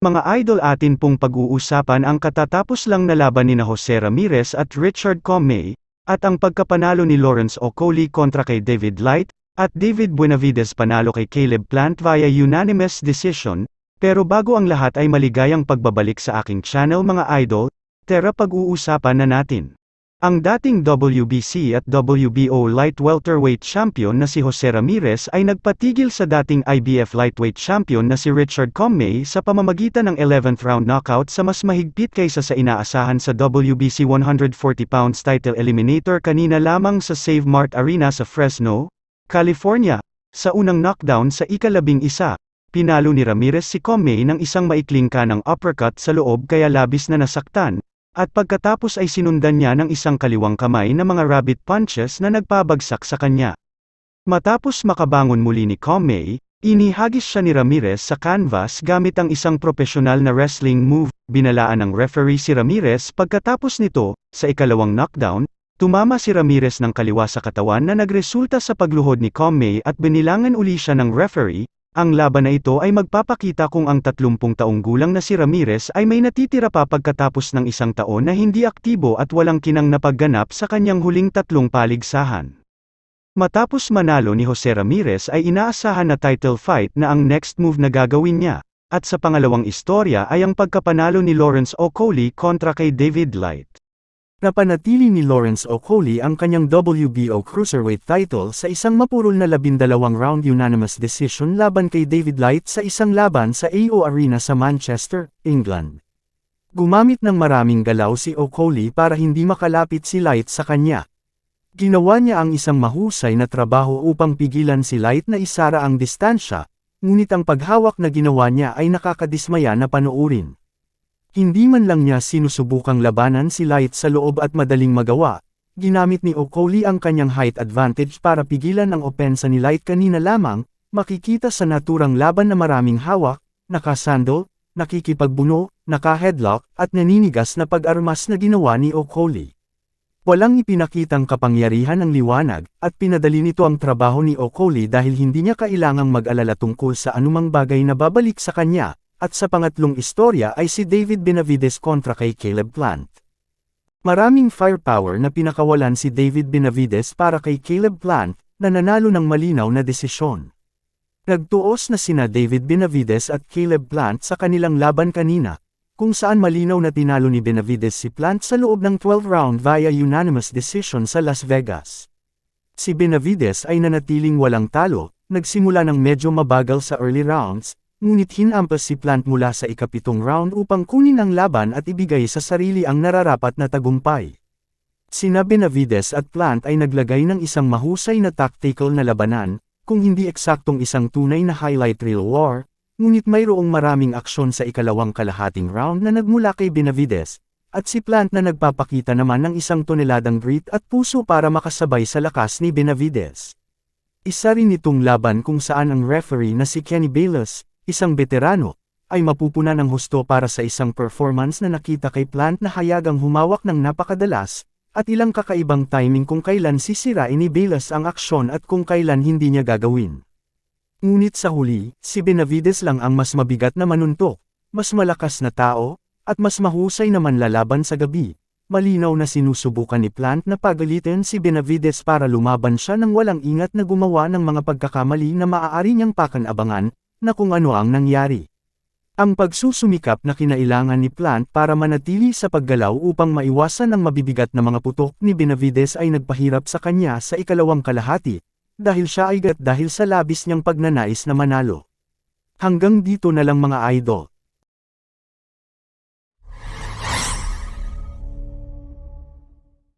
Mga idol atin pong pag-uusapan ang katatapos lang na laban ni Jose Ramirez at Richard Comey, at ang pagkapanalo ni Lawrence Okolie kontra kay David Light, at David Buenavides panalo kay Caleb Plant via unanimous decision, pero bago ang lahat ay maligayang pagbabalik sa aking channel mga idol, tara pag-uusapan na natin. Ang dating WBC at WBO light welterweight champion na si Jose Ramirez ay nagpatigil sa dating IBF lightweight champion na si Richard Comey sa pamamagitan ng 11th round knockout sa mas mahigpit kaysa sa inaasahan sa WBC 140 pounds title eliminator kanina lamang sa Save Mart Arena sa Fresno, California. Sa unang knockdown sa ikalabing isa, pinalo ni Ramirez si Comey ng isang maikling kanang uppercut sa loob kaya labis na nasaktan, at pagkatapos ay sinundan niya ng isang kaliwang kamay na mga rabbit punches na nagpabagsak sa kanya. Matapos makabangon muli ni Comey, inihagis siya ni Ramirez sa canvas gamit ang isang profesional na wrestling move, binalaan ng referee si Ramirez pagkatapos nito, sa ikalawang knockdown, tumama si Ramirez ng kaliwa sa katawan na nagresulta sa pagluhod ni Comey at binilangan uli siya ng referee, ang laban na ito ay magpapakita kung ang 30 taong gulang na si Ramirez ay may natitira pa pagkatapos ng isang taon na hindi aktibo at walang kinang napagganap sa kanyang huling tatlong paligsahan. Matapos manalo ni Jose Ramirez ay inaasahan na title fight na ang next move na gagawin niya, at sa pangalawang istorya ay ang pagkapanalo ni Lawrence Okolie kontra kay David Light. Napanatili ni Lawrence Okolie ang kanyang WBO Cruiserweight title sa isang mapurol na labindalawang round unanimous decision laban kay David Light sa isang laban sa AO Arena sa Manchester, England. Gumamit ng maraming galaw si Okolie para hindi makalapit si Light sa kanya. Ginawa niya ang isang mahusay na trabaho upang pigilan si Light na isara ang distansya, ngunit ang paghawak na ginawa niya ay nakakadismaya na panoorin. Hindi man lang niya sinusubukang labanan si Light sa loob at madaling magawa, ginamit ni Okolie ang kanyang height advantage para pigilan ang opensa ni Light kanina lamang, makikita sa naturang laban na maraming hawak, nakasandal, nakikipagbuno, naka-headlock, at naninigas na pag-armas na ginawa ni Okolie. Walang ipinakitang kapangyarihan ng liwanag, at pinadali nito ang trabaho ni Okolie dahil hindi niya kailangang mag-alala tungkol sa anumang bagay na babalik sa kanya, at sa pangatlong istorya ay si David Benavides kontra kay Caleb Plant. Maraming firepower na pinakawalan si David Benavides para kay Caleb Plant, na nanalo ng malinaw na desisyon. Nagtuos na sina David Benavides at Caleb Plant sa kanilang laban kanina, kung saan malinaw na tinalo ni Benavides si Plant sa loob ng 12 round via unanimous decision sa Las Vegas. Si Benavides ay nanatiling walang talo, nagsimula ng medyo mabagal sa early rounds, Ngunit hinampas si Plant mula sa ikapitong round upang kunin ang laban at ibigay sa sarili ang nararapat na tagumpay. Sina Benavides at Plant ay naglagay ng isang mahusay na tactical na labanan, kung hindi eksaktong isang tunay na highlight reel war, ngunit mayroong maraming aksyon sa ikalawang kalahating round na nagmula kay Benavides, at si Plant na nagpapakita naman ng isang toneladang grit at puso para makasabay sa lakas ni Benavides. Isa rin itong laban kung saan ang referee na si Kenny Bayless, isang veterano, ay mapupuna ng husto para sa isang performance na nakita kay Plant na hayagang humawak ng napakadalas, at ilang kakaibang timing kung kailan sisirain ni Bayless ang aksyon at kung kailan hindi niya gagawin. Ngunit sa huli, si Benavides lang ang mas mabigat na manuntok, mas malakas na tao, at mas mahusay na manlalaban sa gabi. Malinaw na sinusubukan ni Plant na pagalitin si Benavides para lumaban siya ng walang ingat na gumawa ng mga pagkakamali na maaari niyang pakanabangan, na kung ano ang nangyari. Ang pagsusumikap na kinailangan ni Plant para manatili sa paggalaw upang maiwasan ang mabibigat na mga putok ni Benavides ay nagpahirap sa kanya sa ikalawang kalahati, dahil siya ay gat dahil sa labis niyang pagnanais na manalo. Hanggang dito na lang mga idol.